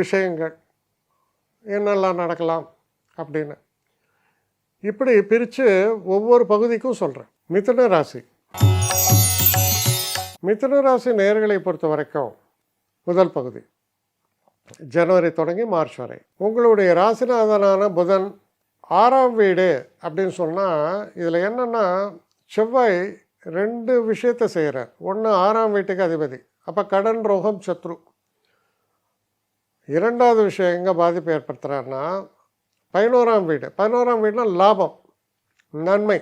விஷயங்கள். என்னெல்லாம் நடக்கலாம் அப்படின்னு. இப்படி பிரித்து ஒவ்வொரு பகுதிக்கும் சொல்கிறேன் மிதுன ராசி. மிதுன ராசி நேர்களை பொறுத்த வரைக்கும் முதல் பகுதி. ஜனவரி தொடங்கி மார்ச் வரை. உங்களுடைய ராசிநாதனான புதன் ஆறாம் வீடு அப்படின்னு சொன்னால் இதில் என்னென்னா செவ்வாய் ரெண்டு விஷயத்தை செய்கிறார் ஒன்று ஆறாம் வீட்டுக்கு அதிபதி. அப்போ கடன் ரோகம் சத்ரு. இரண்டாவது விஷயம் எங்கே பாதிப்பு ஏற்படுத்துகிறாருன்னா பதினோராம் வீடு. பதினோராம் வீடுனா லாபம் நன்மை.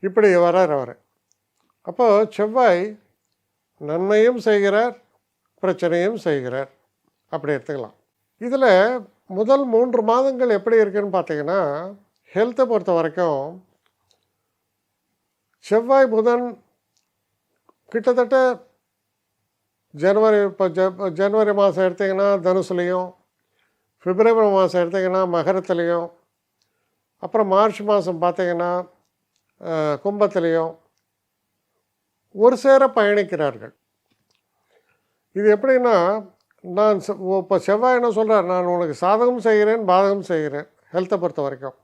இப்படி வரார் அவர். அப்போது செவ்வாய் நன்மையும் செய்கிறார் பிரச்சனையும் செய்கிறார். அப்படி எடுத்துக்கலாம். இதில் முதல் மூன்று மாதங்கள் எப்படி இருக்குன்னு பார்த்தீங்கன்னா ஹெல்த்தை பொறுத்த வரைக்கும் செவ்வாய் புதன் கிட்டத்தட்ட ஜனவரி இப்போ ஜ ஜனவரி மாதம் எடுத்திங்கன்னா தனுசுலேயும் பிப்ரவரி மாதம் எடுத்திங்கன்னா மகரத்துலேயும் அப்புறம் மார்ச் மாதம் பார்த்தீங்கன்னா கும்பத்துலேயும் ஒரு சேர பயணிக்கிறார்கள். இது எப்படின்னா நான் இப்போ செவ்வாய் என்ன சொல்கிறார் நான் உனக்கு சாதகம் செய்கிறேன் பாதகம் செய்கிறேன் ஹெல்த்தை பொறுத்த வரைக்கும்.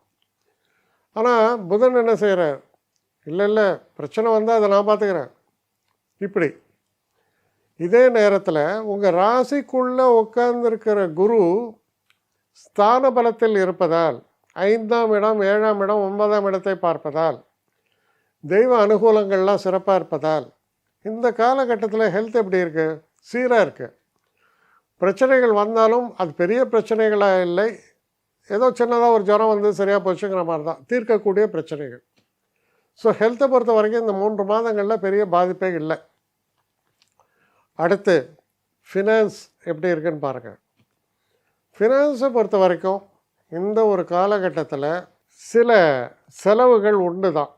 ஆனால் புதன் என்ன செய்கிறார் இல்லை இல்லை பிரச்சனை வந்தால் அதை நான் பார்த்துக்கிறேன் இப்படி. இதே நேரத்தில் உங்கள் ராசிக்குள்ளே உட்கார்ந்துருக்கிற குரு ஸ்தான பலத்தில் இருப்பதால் ஐந்தாம் இடம் ஏழாம் இடம் ஒன்பதாம் இடத்தை பார்ப்பதால் தெய்வ அனுகூலங்கள்லாம் சிறப்பாக இருப்பதால் இந்த காலகட்டத்தில் ஹெல்த் எப்படி இருக்குது சீராக இருக்குது பிரச்சனைகள் வந்தாலும் அது பெரிய பிரச்சனைகளாக இல்லை. ஏதோ சின்னதாக ஒரு ஜுரம் வந்து சரியாக போச்சுங்கிற மாதிரி தான். தீர்க்கக்கூடிய பிரச்சனைகள். ஸோ ஹெல்த்தை பொறுத்த வரைக்கும் இந்த மூன்று மாதங்களில் பெரிய பாதிப்பே இல்லை. அடுத்து ஃபினான்ஸ் எப்படி இருக்குன்னு பாருங்கள் ஃபினான்ஸை பொறுத்த வரைக்கும் இந்த ஒரு காலகட்டத்தில் சில செலவுகள் உண்டு தான்.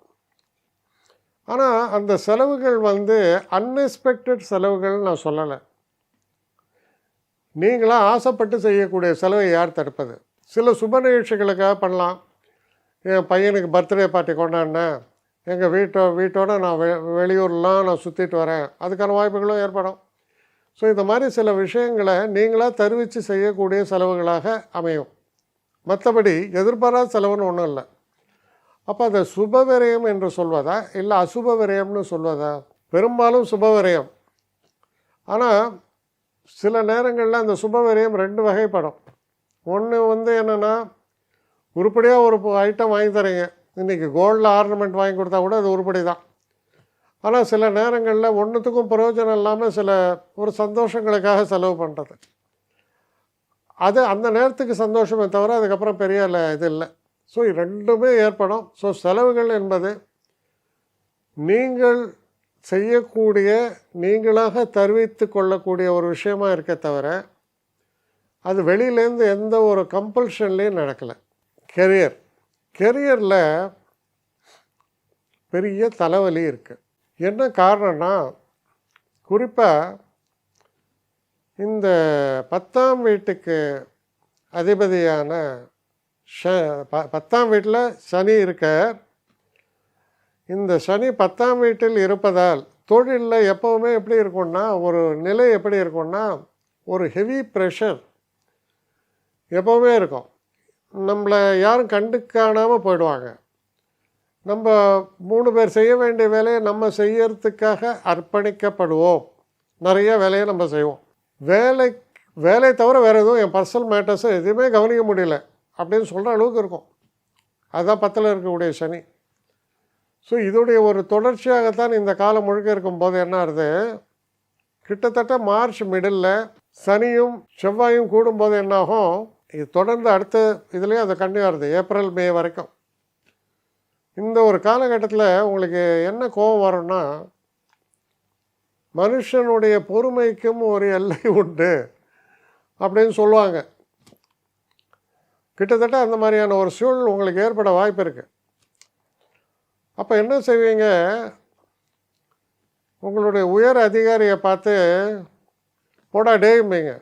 ஆனால் அந்த செலவுகள் வந்து அன்எக்ஸ்பெக்டட் செலவுகள் நான் சொல்லலை. நீங்களாக ஆசைப்பட்டு செய்யக்கூடிய செலவை யார் தடுப்பது? சில சுப நிகழ்ச்சிகளுக்காக பண்ணலாம். என் பையனுக்கு பர்த்டே பார்ட்டி கொண்டாடினேன் எங்கள் வீட்டோ வீட்டோட நான் வெ வெளியூர்லாம் நான் சுற்றிட்டு வரேன். அதுக்கான வாய்ப்புகளும் ஏற்படும். ஸோ இந்த மாதிரி சில விஷயங்களை நீங்களாக தருவித்து செய்யக்கூடிய செலவுகளாக அமையும். மற்றபடி எதிர்பாராத செலவுன்னு ஒன்றும் இல்லை. அப்போ அதை சுப விரயம் என்று சொல்வதா இல்லை அசுப விரயம்னு சொல்வதா? பெரும்பாலும் சுப விரயம். ஆனால் சில நேரங்களில் அந்த சுப விரயம் ரெண்டு வகைப்படும். ஒன்று வந்து என்னென்னா உருப்படியாக ஒரு ஐட்டம் வாங்கி தரீங்க. இன்றைக்கி கோல்டில் ஆர்னமெண்ட் வாங்கி கொடுத்தா கூட அது உருப்படி தான் ஆனால் சில நேரங்களில் ஒன்றுத்துக்கும் பிரயோஜனம் இல்லாமல் சில ஒரு சந்தோஷங்களுக்காக செலவு பண்ணுறது. அது அந்த நேரத்துக்கு சந்தோஷமே தவிர அதுக்கப்புறம் பெரிய இது இல்லை. ஸோ ரெண்டுமே ஏற்படும். ஸோ செலவுகள் என்பது நீங்கள் செய்யக்கூடிய நீங்களாக தெரிவித்து கொள்ளக்கூடிய ஒரு விஷயமா இருக்க தவிர அது வெளியிலேருந்து எந்த ஒரு கம்பல்ஷன்லேயும் நடக்கலை. கெரியர். கெரியரில் பெரிய தலைவலி இருக்குது என்ன காரணம்னா குறிப்பாக இந்த பத்தாம் வீட்டுக்கு அதிபதியான ஷ ப பத்தாம் வீட்டில் சனி இருக்கார். இந்த சனி பத்தாம் வீட்டில் இருப்பதால் தொழிலில் எப்போவுமே எப்படி இருக்கும்னா ஒரு நிலை எப்படி இருக்கும்னா ஒரு ஹெவி ப்ரெஷர் எப்போவுமே இருக்கும். நம்மளை யாரும் கண்டு காணாமல் போயிடுவாங்க. நம்ம மூணு பேர் செய்ய வேண்டிய வேலையை நம்ம செய்யறதுக்காக அர்ப்பணிக்கப்படுவோம். நிறைய வேலையை நம்ம செய்வோம். வேலை வேலையை தவிர வேறு எதுவும் என் பர்சனல் மேட்டர்ஸை எதுவுமே கவனிக்க முடியல அப்படின்னு சொல்கிற அளவுக்கு இருக்கும். அதுதான் பத்தில் இருக்கக்கூடிய சனி. ஸோ இதோடைய ஒரு தொடர்ச்சியாகத்தான் இந்த காலம் முழுக்க இருக்கும்போது என்ன ஆகுது? கிட்டத்தட்ட மார்ச் மிடில் சனியும் செவ்வாயும் கூடும்போது என்னாகும் இது தொடர்ந்து அடுத்த இதுலேயும் அது கண்டிப்பாக இருது ஏப்ரல் மே வரைக்கும். இந்த ஒரு காலகட்டத்தில் உங்களுக்கு என்ன கோபம் வரும்னா மனுஷனுடைய பொறுமைக்கும் ஒரு எல்லை உண்டு அப்படின்னு சொல்லுவாங்க. கிட்டத்தட்ட அந்த மாதிரியான ஒரு சூழல் உங்களுக்கு ஏற்பட வாய்ப்பு இருக்குது அப்போ என்ன செய்வீங்க? உங்களுடைய உயர் அதிகாரியை பார்த்து போடா டேயும்பீங்க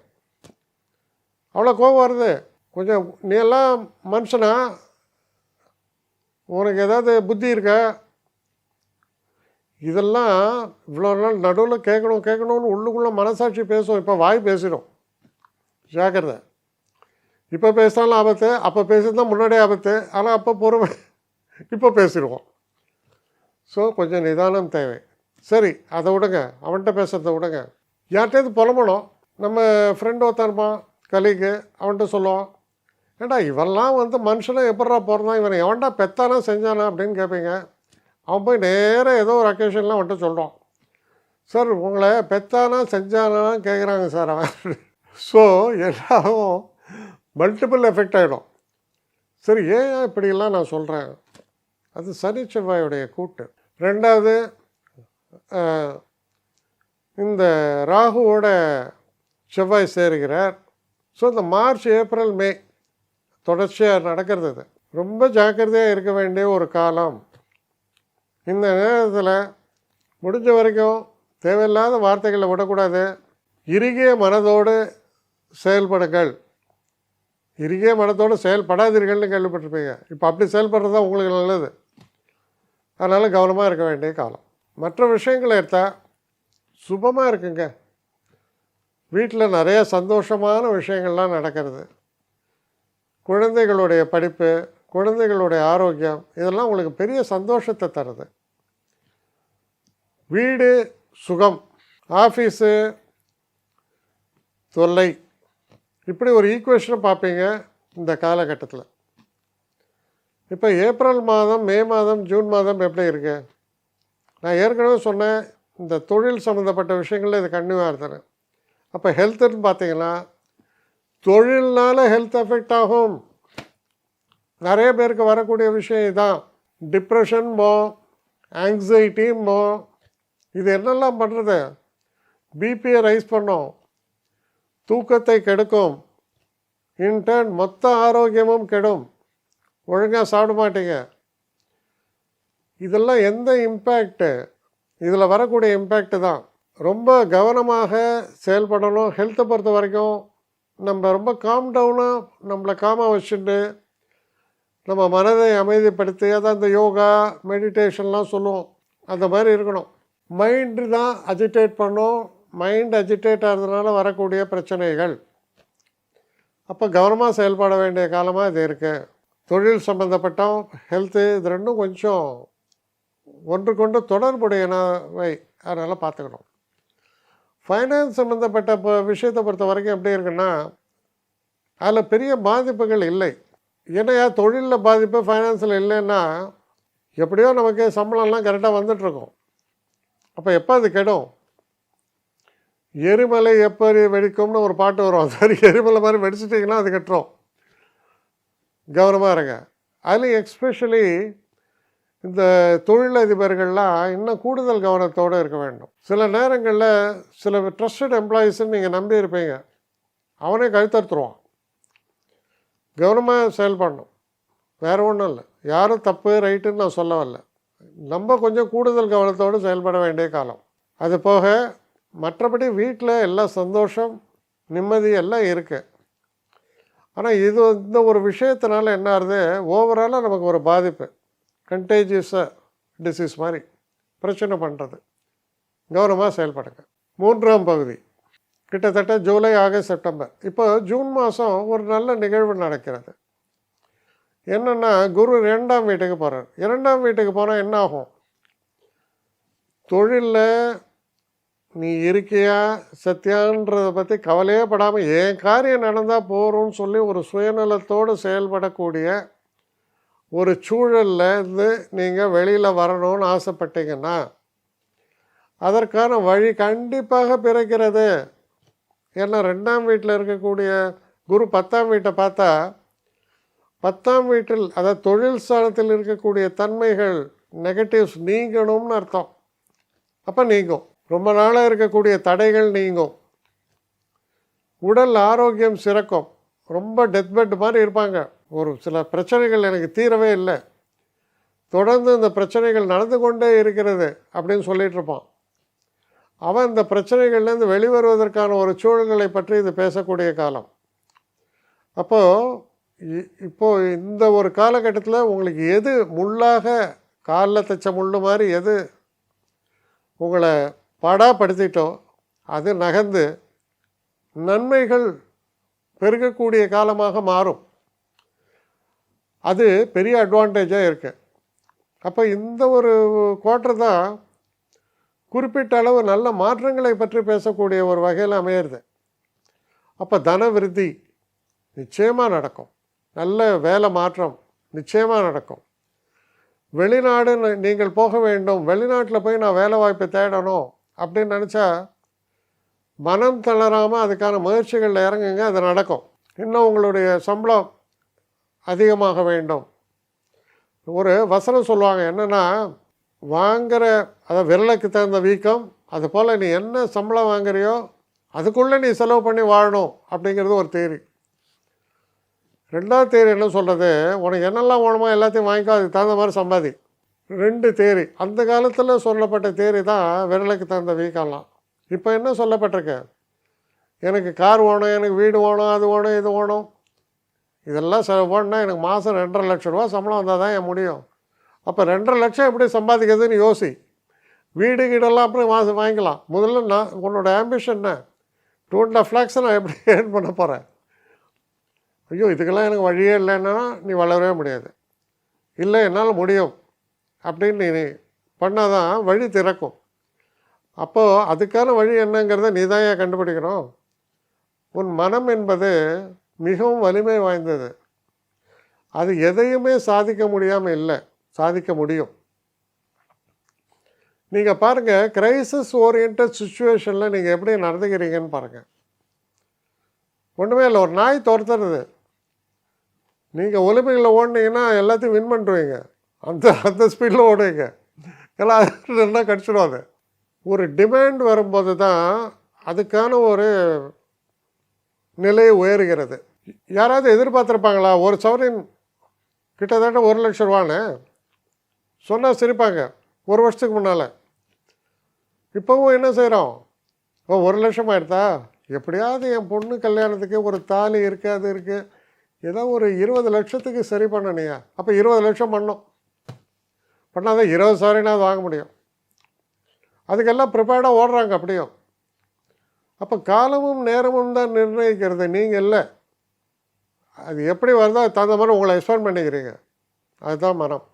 அவ்வளோ கோபம் வருது. கொஞ்சம் நீ எல்லாம் மனுஷனா? உனக்கு ஏதாவது புத்தி இருக்கா? இதெல்லாம் இவ்வளோ நாள் நடுவில் கேட்கணும் கேட்கணும்னு உள்ளுக்குள்ளே மனசாட்சி பேசும். இப்போ வாய் பேசிடும். ஜாக்கிரதை. இப்போ பேசினாலும் ஆபத்து அப்போ பேசுறது முன்னாடியே ஆபத்து ஆனால் அப்போ பொறுமை. இப்போ பேசிடுவோம். ஸோ கொஞ்சம் நிதானம் தேவை. சரி அதை விடுங்க. அவன்கிட்ட பேசுகிறத விடுங்க. யார்கிட்டயாவது புலம்பணும். நம்ம ஃப்ரெண்ட் ஒருத்தன் இருப்பான் கலீக்கு அவன்கிட்ட சொல்லுவான் ஏடா இவெல்லாம் வந்து மனுஷனை எப்படா பிறந்தான் இவனை எவன்டா பெத்தானா செஞ்சானா அப்படின்னு கேட்பீங்க அவன் போய் நேராக ஏதோ ஒரு அக்கேஷன்லாம் அவன்கிட்ட சொல்கிறான் சார் உங்களை பெத்தானா செஞ்சானா கேட்குறாங்க சார் அவன். ஸோ எல்லாரும் மல்டிபிள் எஃபெக்ட் ஆகிடும் சரி ஏன் இப்படிலாம் நான் சொல்கிறேன் அது சனி செவ்வாயுடைய கூட்டு. ரெண்டாவது இந்த ராகுவோட செவ்வாய் சேருகிறார். ஸோ இந்த மார்ச் ஏப்ரல் மே தொடர்ச்சியாக நடக்கிறது இது ரொம்ப ஜாக்கிரதையாக இருக்க வேண்டிய ஒரு காலம். இந்த நேரத்தில் முடிஞ்ச வரைக்கும் தேவையில்லாத வார்த்தைகளை விடக்கூடாது. இறுகிய மனதோடு செயல்படுங்கள். இறுகிய மனத்தோடு செயல்படாதீர்கள்னு கேள்விப்பட்டிருப்பீங்க. இப்போ அப்படி செயல்படுறது தான் உங்களுக்கு நல்லது. அதனால் கவனமாக இருக்க வேண்டிய காலம். மற்ற விஷயங்களை எடுத்தால் சுபமாக இருக்குங்க. வீட்டில் நிறைய சந்தோஷமான விஷயங்கள்லாம் நடக்கிறது. குழந்தைகளுடைய படிப்பு குழந்தைகளுடைய ஆரோக்கியம் இதெல்லாம் உங்களுக்கு பெரிய சந்தோஷத்தை தருது. வீடு சுகம் ஆஃபீஸு தொல்லை இப்படி ஒரு ஈக்குவேஷனை பார்ப்பீங்க இந்த காலகட்டத்தில். இப்போ ஏப்ரல் மாதம் மே மாதம் ஜூன் மாதம் எப்படி இருக்கு? நான் ஏற்கனவே சொன்னேன் இந்த தொழில் சம்மந்தப்பட்ட விஷயங்களில் இது கண்டிப்பாக இருந்தேன் அப்போ ஹெல்த்துன்னு பார்த்தீங்கன்னா தொழில்னால ஹெல்த் எஃபெக்ட் ஆகும். நிறைய பேருக்கு வரக்கூடிய விஷயம் இதான். டிப்ரெஷன் போ இது என்னெல்லாம் பண்ணுறது பிபியை ரைஸ் பண்ணும். தூக்கத்தை கெடுக்கும். இன்டர்ன் மொத்த ஆரோக்கியமும் கெடும். ஒழுங்காக சாப்பிட மாட்டீங்க. இதெல்லாம் எந்த இம்பேக்ட்டு இதில் வரக்கூடிய இம்பேக்ட்டு தான். ரொம்ப கவனமாக செயல்படணும். ஹெல்த்தை பொறுத்த வரைக்கும் நம்ம ரொம்ப காம் டவுனாக நம்மளை காமாக வச்சுட்டு நம்ம மனதை அமைதிப்படுத்தி அதான் இந்த யோகா மெடிடேஷன்லாம் சொல்லுவோம். அந்த மாதிரி இருக்கணும். மைண்டு தான் அஜிடேட் பண்ணும். மைண்ட் அஜிடேட் ஆகிறதுனால வரக்கூடிய பிரச்சனைகள். அப்போ கவனமாக செயல்பட வேண்டிய காலமாக இது இருக்குது தொழில் சம்மந்தப்பட்ட ஹெல்த்து இது ரெண்டும் கொஞ்சம் ஒன்றுக்கொண்டு தொடர்புடையனவை. அதனால் பார்த்துக்கணும். ஃபைனான்ஸ் சம்மந்தப்பட்ட இப்போ விஷயத்தை பொறுத்த வரைக்கும் எப்படி இருக்குன்னா அதில் பெரிய பாதிப்புகள் இல்லை. ஏன்னா தொழிலில் பாதிப்பு ஃபைனான்ஸில் இல்லைன்னா எப்படியோ நமக்கு சம்பளம்லாம் கரெக்டாக வந்துட்ருக்கோம் அப்போ எப்போ அது கெடும்? எரிமலை எப்படி வெடிக்கும்னு ஒரு பாட்டு வரும். அது மாதிரி எரிமலை மாதிரி வெடிச்சிட்டிங்கன்னா அது கெட்டுரும். கவனமாக இருங்க. அதுலேயும் எக்ஸ்பெஷலி இந்த தொழிலதிபர்கள்லாம் இன்னும் கூடுதல் கவனத்தோடு இருக்க வேண்டும். சில நேரங்களில் சில ட்ரஸ்டட் எம்ப்ளாயீஸ்ன்னு நீங்கள் நம்பி இருப்பீங்க அவனே கழுத்தறுத்துருவான். கவனமாக செயல்படணும். வேறு ஒன்றும் இல்லை. யாரும் தப்பு ரைட்டுன்னு நான் சொல்ல வரல நம்ம கொஞ்சம் கூடுதல் கவனத்தோடு செயல்பட வேண்டிய காலம். அது போக மற்றபடி வீட்டில் எல்லாம் சந்தோஷம் நிம்மதி எல்லாம் இருக்குது ஆனால் இது இந்த ஒரு விஷயத்தினால என்ன ஆகுது? ஓவராலாக நமக்கு ஒரு பாதிப்பு. கண்டேஜியஸாக டிசீஸ் மாதிரி. பிரச்சனை பண்ணுறது கவனமாக செயல்படுங்க. மூன்றாம் பகுதி. கிட்டத்தட்ட ஜூலை ஆகஸ்ட் செப்டம்பர். இப்போ ஜூன் மாதம் ஒரு நல்ல நிகழ்வு நடக்கிறது. என்னென்னா குரு ரெண்டாம் வீட்டுக்கு போகிறார் இரண்டாம் வீட்டுக்கு போனால் என்ன ஆகும் தொழிலில் நீ இருக்கியா? சத்தியான்றதை பற்றி கவலையே படாமல் என் காரியம் நடந்தால் போகிறோம்னு சொல்லி ஒரு சுயநலத்தோடு செயல்படக்கூடிய ஒரு சூழல்ல இருந்து நீங்கள் வெளியில் வரணும்னு ஆசைப்பட்டீங்கன்னா அதற்கான வழி கண்டிப்பாக பிறக்கிறது. ஏன்னா ரெண்டாம் வீட்டில் இருக்கக்கூடிய குரு பத்தாம் வீட்டை பார்த்தா பத்தாம் வீட்டில் அதாவது தொழில் ஸ்தானத்தில் இருக்கக்கூடிய தன்மைகள் நெகட்டிவ்ஸ் நீங்கணும்னு அர்த்தம். அப்போ நீங்கும். ரொம்ப நாளாக இருக்கக்கூடிய தடைகள் நீங்கும். உடல் ஆரோக்கியம் சிறக்கும். ரொம்ப டெத் பெட் மாதிரி இருப்பாங்க. ஒரு சில பிரச்சனைகள் எனக்கு தீரவே இல்லை. தொடர்ந்து இந்த பிரச்சனைகள் நடந்து கொண்டே இருக்கிறது அப்படின்னு சொல்லிகிட்ருப்பான் அவன் இந்த பிரச்சனைகள்லேருந்து வெளிவருவதற்கான ஒரு சூழல்களை பற்றி இது பேசக்கூடிய காலம். அப்போது இப்போது இந்த ஒரு காலகட்டத்தில் உங்களுக்கு எது முள்ளாக காலில் தைச்ச முள்ளு மாதிரி எது உங்களை படாப்படுத்திட்டோ அது நகர்ந்து நன்மைகள் பெருகக்கூடிய காலமாக மாறும். அது பெரிய அட்வான்டேஜாக இருக்குது அப்போ இந்த ஒரு குவார்ட்டர் தான் குறிப்பிட்ட அளவு நல்ல மாற்றங்களை பற்றி பேசக்கூடிய ஒரு வகையில் அமையிறது. அப்போ தன விருத்தி நிச்சயமாக நடக்கும். நல்ல வேலை மாற்றம் நிச்சயமாக நடக்கும். வெளிநாடு நீங்கள் போக வேண்டும். வெளிநாட்டில் போய் நான் வேலை வாய்ப்பை தேடணும் அப்படின்னு நினச்சா மனம் தளராமல் அதுக்கான முயற்சிகளில் இறங்குங்க அது நடக்கும். இன்னும் உங்களுடைய சம்பளம் அதிகமாக வேண்டும். ஒரு வசனம் சொல்லுவாங்க என்னென்னா வாங்குகிற அதாவது விரலுக்கு தகுந்த வீக்கம் அது போல் நீ என்ன சம்பளம் வாங்குறியோ அதுக்குள்ளே நீ செலவு பண்ணி வாழணும் அப்படிங்கிறது ஒரு தேரி. ரெண்டாவது தேரி என்ன சொல்கிறது உனக்கு என்னெல்லாம் வேணுமோ எல்லாத்தையும் வாங்கிக்கோ அதுக்கு தகுந்த மாதிரி சம்பாதி. ரெண்டு தேரி. அந்த காலத்தில் சொல்லப்பட்ட தேரி தான் விரலுக்கு தகுந்த வீக்கம்லாம். இப்போ என்ன சொல்லப்பட்டிருக்கு? எனக்கு கார் வேணும் எனக்கு வீடு வேணும் அது வேணும் இது வேணும். இதெல்லாம் செலவு பண்ணால் எனக்கு மாதம் ரெண்டரை லட்ச ரூபா சம்பளம் வந்தால் தான் என் முடியும். அப்போ ரெண்டரை லட்சம் எப்படி சம்பாதிக்கிறதுன்னு யோசி. வீடு கீடெல்லாம் அப்புறம் வாசி வாங்கிக்கலாம். முதல்ல நான் உன்னோட ஆம்பிஷன் என்ன? டூ அண்ட் ஆஃப் லேக்ஸை நான் எப்படி ஏர்ன் பண்ண போகிறேன் ஐயோ இதுக்கெல்லாம் எனக்கு வழியே இல்லைன்னா நீ வளரவே முடியாது. இல்லை என்னால் முடியும். அப்படின்னு நீ பண்ணால் தான் வழி திறக்கும். அப்போது அதுக்கான வழி என்னங்கிறத நீ தான் ஏன் கண்டுபிடிக்கணும்? உன் மனம் என்பது மிகவும் வலிமை வாய்ந்தது. அது எதையுமே சாதிக்க முடியாமல் இல்லை. சாதிக்க முடியும். நீங்கள் பாருங்கள் கிரைசிஸ் ஓரியன்ட் சுச்சுவேஷனில் நீங்கள் எப்படி நடந்துக்கிறீங்கன்னு பாருங்கள் ஒன்றுமே இல்லை ஒரு நாய் துரத்துறது. நீங்கள் ஒலிம்பிக்கில் ஓடினீங்கன்னா எல்லாத்தையும் வின் பண்ணுவீங்க அந்த அந்த ஸ்பீடில் ஓடுவீங்க. எல்லாம் நல்லா கடிச்சிடும் அது ஒரு டிமாண்ட் வரும்போது தான் அதுக்கான ஒரு நிலை உயர்கிறது. யாராவது எதிர்பார்த்துருப்பாங்களா? ஒரு சவரின் கிட்டத்தட்ட ஒரு லட்ச ரூபான்னு. சொன்னால் சிரிப்பாங்க. ஒரு வருஷத்துக்கு முன்னால். இப்போவும் என்ன செய்கிறோம் ஓ ஒரு லட்சம் ஆயிடுதா? எப்படியாவது என் பொண்ணு கல்யாணத்துக்கு ஒரு தாலி இருக்குது அது இருக்குது ஏதோ ஒரு இருபது லட்சத்துக்கு சரி பண்ணனியா? அப்போ இருபது லட்சம் பண்ணோம். பண்ணாதான் இருபது சவரினாவது வாங்க முடியும். அதுக்கெல்லாம் ப்ரிப்பேர்டாக ஓடுறாங்க அப்படியும். அப்போ காலமும் நேரமும் தான் நிர்ணயிக்கிறது. நீங்கள் இல்லை. அது எப்படி வருதோ அது தகுந்த மாதிரி உங்களை எக்ஸ்பெண்ட் பண்ணிக்கிறீங்க. அதுதான் மரம்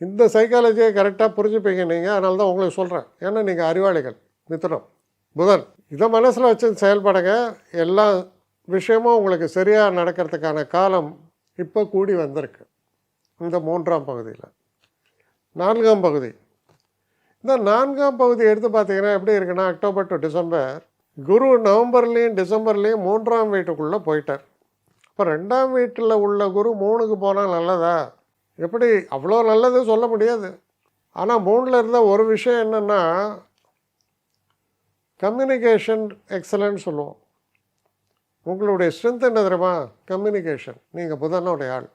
இந்த சைக்காலஜியை கரெக்டாக புரிஞ்சுப்பீங்க நீங்கள் அதனால தான் உங்களுக்கு சொல்கிறேன் ஏன்னா நீங்கள் அறிவாளிகள் மித்திரம் புதன். இதை மனசில் வச்சு செயல்படுங்க. எல்லா விஷயமும் உங்களுக்கு சரியாக நடக்கிறதுக்கான காலம் இப்போ கூடி வந்திருக்கு. இந்த மூன்றாம் பகுதியில். நான்காம் பகுதி. இந்த நான்காம் பகுதி எடுத்து பார்த்தீங்கன்னா எப்படி இருக்குன்னா அக்டோபர் டு டிசம்பர் குரு நவம்பர்லேயும் டிசம்பர்லேயும் மூன்றாம் வீட்டுக்குள்ளே போயிட்டார். இப்போ ரெண்டாம் வீட்டில் உள்ள குரு மூணுக்கு போனால் நல்லதா? எப்படி அவ்வளோ நல்லது சொல்ல முடியாது. ஆனால் மூணில் இருந்த ஒரு விஷயம் என்னென்னா கம்யூனிகேஷன் எக்ஸலன்ட் சொல்லுவோம். உங்களுடைய ஸ்ட்ரென்த் என்ன தெரியுமா? கம்யூனிகேஷன் நீங்கள் புதனுடைய ஆள்.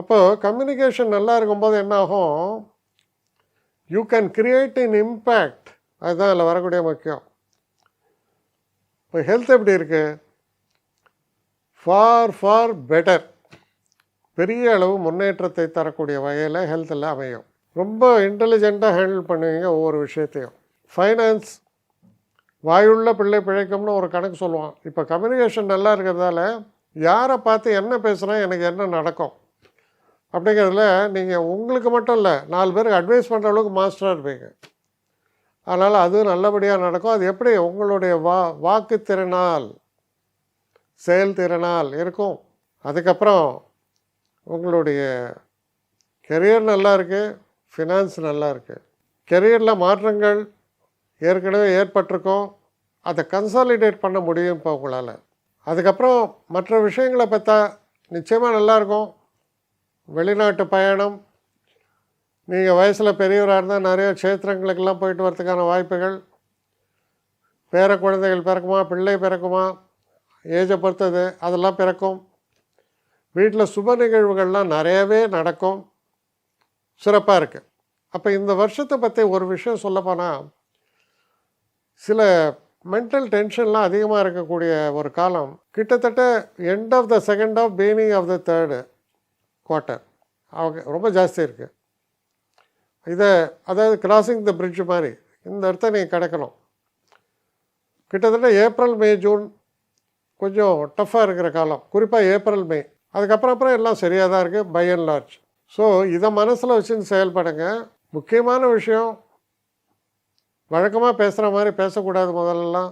அப்போது கம்யூனிகேஷன் நல்லா இருக்கும்போது என்ன ஆகும்? You can create an impact அதுதான் அதில் வரக்கூடிய முக்கியம். இப்போ ஹெல்த் எப்படி இருக்குது ஃபார் ஃபார் பெட்டர் பெரிய அளவு முன்னேற்றத்தை தரக்கூடிய வகையில் ஹெல்த்தில் அமையும். ரொம்ப இன்டெலிஜெண்ட்டாக ஹேண்டில் பண்ணுவீங்க ஒவ்வொரு விஷயத்தையும். ஃபைனான்ஸ் வாயுள்ள பிள்ளை பிழைக்கும்னு ஒரு கணக்கு சொல்லுவான். இப்போ கம்யூனிகேஷன் நல்லா இருக்கிறதால யாரை பார்த்து என்ன பேசுனா எனக்கு என்ன நடக்கும்? அப்படிங்கிறதுல நீங்கள் உங்களுக்கு மட்டும் இல்லை நாலு பேருக்கு அட்வைஸ் பண்ணுற அளவுக்கு மாஸ்டராக இருப்பீங்க. அதனால் அதுவும் நல்லபடியாக நடக்கும். அது எப்படி? உங்களுடைய வா வாக்குத்திறனால் செயல்திறனால் இருக்கும். அதுக்கப்புறம் உங்களுடைய கெரியர் நல்லா இருக்குது ஃபினான்ஸ் நல்லா இருக்குது கெரியரில் மாற்றங்கள் ஏற்கனவே ஏற்பட்டிருக்கும். அதை கன்சாலிடேட் பண்ண முடியும் இப்போ உங்களால். அதுக்கப்புறம் மற்ற விஷயங்களை பார்த்தா நிச்சயமாக நல்லாயிருக்கும் வெளிநாட்டு பயணம். நீங்கள் வயசில் பெரியவராக இருந்தால் நிறைய க்ஷேத்திரங்களுக்கெல்லாம் போயிட்டு வரதுக்கான வாய்ப்புகள். பேர குழந்தைகள் பிறக்குமா பிள்ளை பிறக்குமா ஏஜை பொறுத்தது அதெல்லாம் பிறக்கும். வீட்டில் சுப நிகழ்வுகள்லாம் நிறையவே நடக்கும். சிறப்பாக இருக்குது அப்போ இந்த வருஷத்தை பற்றி ஒரு விஷயம் சொல்லப்போனால் சில மென்டல் டென்ஷன்லாம் அதிகமாக இருக்கக்கூடிய ஒரு காலம் கிட்டத்தட்ட end of the second of beginning of the third quarter அவங்க ரொம்ப ஜாஸ்தி இருக்குது இதை அதாவது கிராசிங் த பிரிட்ஜ் மாதிரி இந்த இடத்த நீங்கள் கிடக்கணும். கிட்டத்தட்ட ஏப்ரல் மே ஜூன் கொஞ்சம் டஃப்பாக இருக்கிற காலம். குறிப்பாக ஏப்ரல் மே. அதுக்கப்புறம் அப்புறம் எல்லாம் சரியாக தான் இருக்குது பை அண்ட் லார்ஜ் ஸோ இதை மனசில் வச்சுன்னு செயல்படுங்க. முக்கியமான விஷயம் வழக்கமாக பேசுகிற மாதிரி பேசக்கூடாது முதல்லலாம்.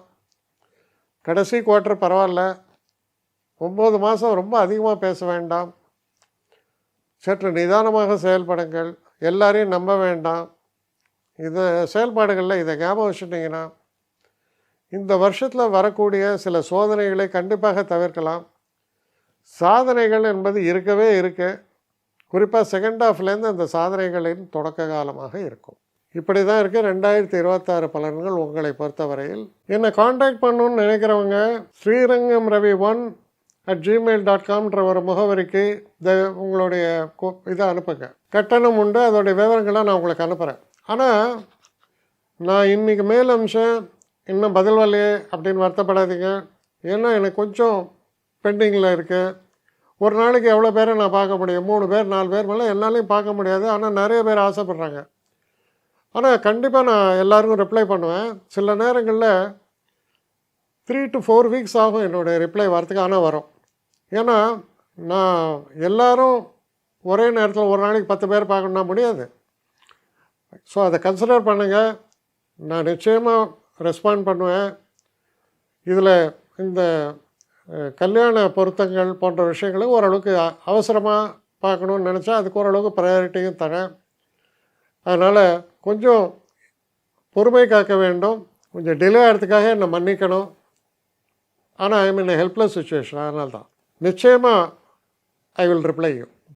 கடைசி குவார்ட்டர் பரவாயில்ல. ஒம்பது மாதம் ரொம்ப அதிகமாக பேச வேண்டாம். சற்று நிதானமாக செயல்படுங்கள். எல்லாரையும் நம்ப வேண்டாம். இது செயல்பாடுகளில் இதை ஞாபகம் வச்சுட்டிங்கன்னா இந்த வருஷத்தில் வரக்கூடிய சில சோதனைகளை கண்டிப்பாக தவிர்க்கலாம். சாதனைகள் என்பது இருக்கவே இருக்கு. குறிப்பாக செகண்ட் ஹாஃப்லேருந்து அந்த சாதனைகளின் தொடக்க காலமாக இருக்கும். இப்படி தான் இருக்குது ரெண்டாயிரத்தி இருபத்தாறு பலன்கள் உங்களை பொறுத்தவரையில். என்னை காண்டாக்ட் பண்ணணும்னு நினைக்கிறவங்க Srirangam Ravi one at Gmail dot காம்ன்ற ஒரு முகவரிக்கு இந்த உங்களுடைய இதை அனுப்புங்க. கட்டணம் உண்டு அதோடைய விவரங்களை நான் உங்களுக்கு அனுப்புகிறேன் ஆனால் நான் இன்றைக்கி மேல் அம்சம் இன்னும் பதில் வரலையே அப்படின்னு வருத்தப்படாதீங்க. ஏன்னா எனக்கு கொஞ்சம் பெண்டிங்கில் இருக்குது ஒரு நாளைக்கு எவ்வளோ பேரை நான் பார்க்க முடியும்? மூணு பேர் நாலு பேர் மேலே என்னாலையும் பார்க்க முடியாது. ஆனால் நிறைய பேர் ஆசைப்பட்றாங்க. ஆனால் கண்டிப்பாக நான் எல்லாருக்கும் ரிப்ளை பண்ணுவேன். சில நேரங்களில் த்ரீ டு ஃபோர் வீக்ஸ் ஆகும் என்னுடைய ரிப்ளை வரத்துக்கு. ஆனால் வரும். ஏன்னா நான் எல்லோரும் ஒரே நேரத்தில் ஒரு நாளைக்கு பத்து பேர் பார்க்கணுன்னா முடியாது. ஸோ அதை கன்சிடர் பண்ணுங்கள் நான் நிச்சயமாக ரெஸ்பாண்ட் பண்ணுவேன். இதில் இந்த கல்யாண பொருத்தங்கள் போன்ற விஷயங்களை ஓரளவுக்கு அவசரமாக பார்க்கணுன்னு நினச்சா அதுக்கு ஓரளவுக்கு ப்ரையாரிட்டியும் தரேன். அதனால் கொஞ்சம் பொறுமை காக்க வேண்டும். கொஞ்சம் டிலே ஆகிறதுக்காக என்னை மன்னிக்கணும். ஆனால் ஐ மீன் ஹெல்ப்லெஸ் சுச்சுவேஷன் அதனால தான். நிச்சயமாக ஐ வில் ரிப்ளை யூ